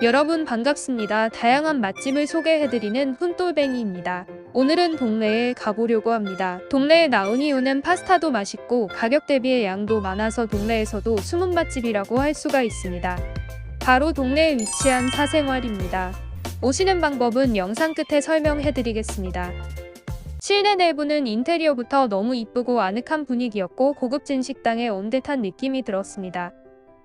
여러분 반갑습니다. 다양한 맛집을 소개해드리는 훈돌뱅이입니다. 오늘은 동네에 가보려고 합니다. 동네에 나온 이유는 파스타도 맛있고 가격 대비의 양도 많아서 동네에서도 숨은 맛집이라고 할 수가 있습니다. 바로 동네에 위치한 사생활입니다. 오시는 방법은 영상 끝에 설명해드리겠습니다. 실내 내부는 인테리어부터 너무 이쁘고 아늑한 분위기였고 고급진 식당에 온 듯한 느낌이 들었습니다.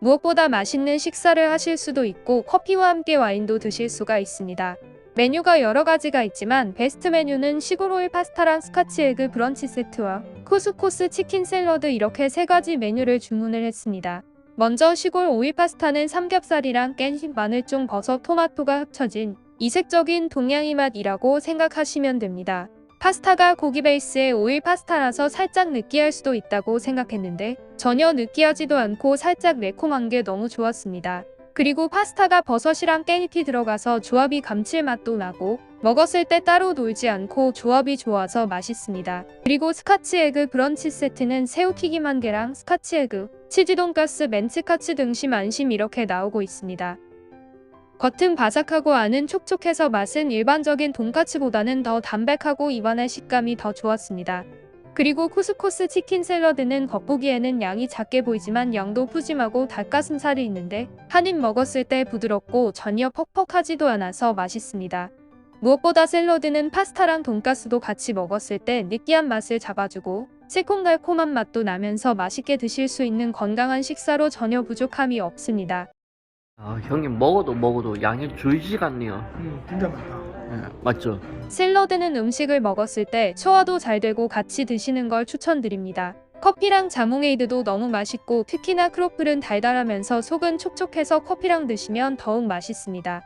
무엇보다 맛있는 식사를 하실 수도 있고 커피와 함께 와인도 드실 수가 있습니다. 메뉴가 여러 가지가 있지만 베스트 메뉴는 시골오일 파스타랑 스카치 에그 브런치 세트와 코스코스 치킨 샐러드 이렇게 세 가지 메뉴를 주문을 했습니다. 먼저 시골 오일 파스타는 삼겹살이랑 깻잎, 마늘종, 버섯, 토마토가 합쳐진 이색적인 동양이 맛이라고 생각하시면 됩니다. 파스타가 고기 베이스의 오일 파스타라서 살짝 느끼할 수도 있다고 생각했는데 전혀 느끼하지도 않고 살짝 매콤한 게 너무 좋았습니다. 그리고 파스타가 버섯이랑 깻잎이 들어가서 조합이 감칠맛도 나고 먹었을 때 따로 놀지 않고 조합이 좋아서 맛있습니다. 그리고 스카치 에그 브런치 세트는 새우튀김 한 개랑 스카치 에그, 치즈 돈가스, 멘츠카츠 등심 안심 이렇게 나오고 있습니다. 겉은 바삭하고 안은 촉촉해서 맛은 일반적인 돈까츠보다는 더 담백하고 입안의 식감이 더 좋았습니다. 그리고 쿠스코스 치킨 샐러드는 겉보기에는 양이 작게 보이지만 양도 푸짐하고 닭가슴살이 있는데 한 입 먹었을 때 부드럽고 전혀 퍽퍽하지도 않아서 맛있습니다. 무엇보다 샐러드는 파스타랑 돈가스도 같이 먹었을 때 느끼한 맛을 잡아주고 새콤달콤한 맛도 나면서 맛있게 드실 수 있는 건강한 식사로 전혀 부족함이 없습니다. 아, 형님 먹어도 먹어도 양이 줄지가 않네요. 음, 진짜 많다. 예, 맞죠? 샐러드는 음식을 먹었을 때 소화도 잘 되고 같이 드시는 걸 추천드립니다. 커피랑 자몽에이드도 너무 맛있고 특히나 크로플은 달달하면서 속은 촉촉해서 커피랑 드시면 더욱 맛있습니다.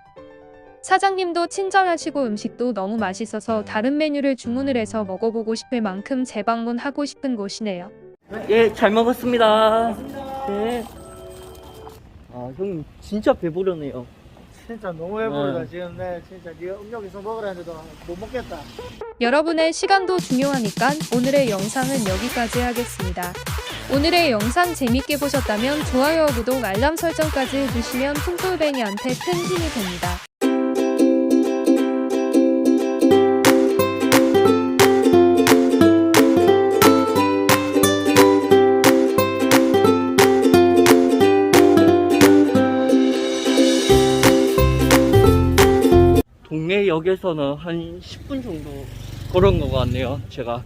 사장님도 친절하시고 음식도 너무 맛있어서 다른 메뉴를 주문을 해서 먹어보고 싶을 만큼 재방문하고 싶은 곳이네요. 예, 잘 먹었습니다. 네. 아, 형님 진짜 배부르네요. 진짜 너무 해보다 네. 지금 내 진짜 네가 음료 계속 먹으라 했는데도 못 먹겠다. 여러분의 시간도 중요하니까 오늘의 영상은 여기까지 하겠습니다. 오늘의 영상 재밌게 보셨다면 좋아요와 구독, 알람 설정까지 해주시면 퉁돌뱅이한테 큰 힘이 됩니다. 동네 역에서는 한 10분 정도 걸은 것 같네요, 제가.